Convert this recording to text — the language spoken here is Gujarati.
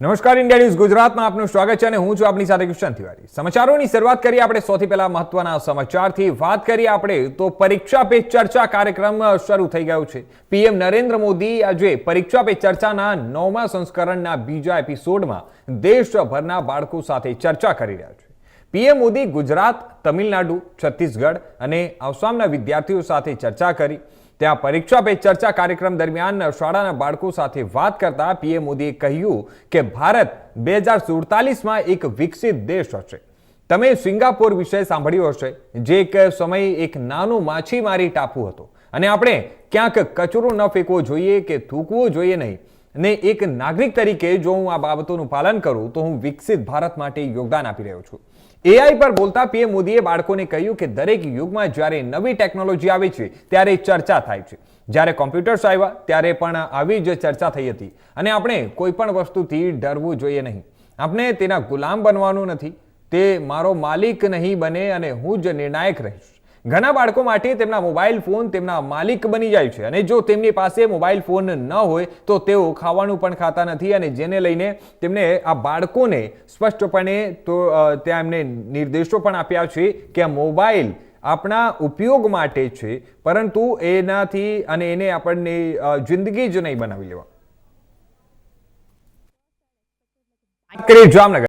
નમસ્કાર, ઇન્ડિયા ન્યૂઝ ગુજરાતમાં આપનું સ્વાગત છે અને હું છું આપની સાથે કૃષ્ણ તિવારી. સમાચારોની શરૂઆત કરીએ આપણે સૌથી પહેલા મહત્વના સમાચારથી. વાત કરીએ આપણે તો પરીક્ષા પે ચર્ચા કાર્યક્રમ શરૂ થઈ ગયો છે. પીએમ નરેન્દ્ર મોદી આજે પરીક્ષા પે ચર્ચાના નવમા સંસ્કરણના બીજા એપિસોડમાં દેશભરના બાળકો સાથે ચર્ચા કરી રહ્યા છે. પીએમ મોદી ગુજરાત, તમિલનાડુ, છત્તીસગઢ અને આસામના વિદ્યાર્થીઓ સાથે ચર્ચા કરી. ત્યાં પરીક્ષા પે ચર્ચા કાર્યક્રમ દરમિયાન શાળાના બાળકો સાથે વાત કરતા પીએમ મોદીએ કહ્યું કે ભારત બે હજાર સુડતાલીસમાં એક વિકસિત દેશ હશે. તમે સિંગાપોર વિશે સાંભળ્યું હશે, જે એક સમયે એક નાનો માછીમારી ટાપુ હતો. અને આપણે ક્યાંક કચરો ન ફેંકવો જોઈએ કે થૂકવો જોઈએ નહીં. ને એક નાગરિક તરીકે જો હું આ બાબતોનું પાલન કરું, તો હું વિકસિત ભારત માટે યોગદાન આપી રહ્યો છું. એઆઈ પર બોલતા પીએમ મોદીએ બાળકોને કહ્યું કે દરેક યુગમાં જ્યારે નવી ટેકનોલોજી આવે છે, ત્યારે ચર્ચા થાય છે. જ્યારે કોમ્પ્યુટર્સ આવ્યા, ત્યારે પણ આવી જ ચર્ચા થઈ હતી. અને આપણે કોઈ પણ વસ્તુથી ડરવું જોઈએ નહીં. આપણે તેના ગુલામ બનવાનું નથી. તે મારો માલિક નહીં બને અને હું જ નિર્ણાયક રહીશ. ઘણા બાળકો માટે તેમના મોબાઈલ ફોન તેમના માલિક બની જાય છે. અને જો તેમની પાસે મોબાઈલ ફોન ન હોય, તો તેઓ ખાવાનું પણ ખાતા નથી અને જેને લઈને તેમને આ બાળકોને સ્પષ્ટપણે તો ત્યાં એમને નિર્દેશો પણ આપ્યા છે કે આ મોબાઈલ આપણા ઉપયોગ માટે છે, પરંતુ એનાથી અને એને આપણને જિંદગી જ નહીં બનાવી લેવા. કરીએ જામનગર.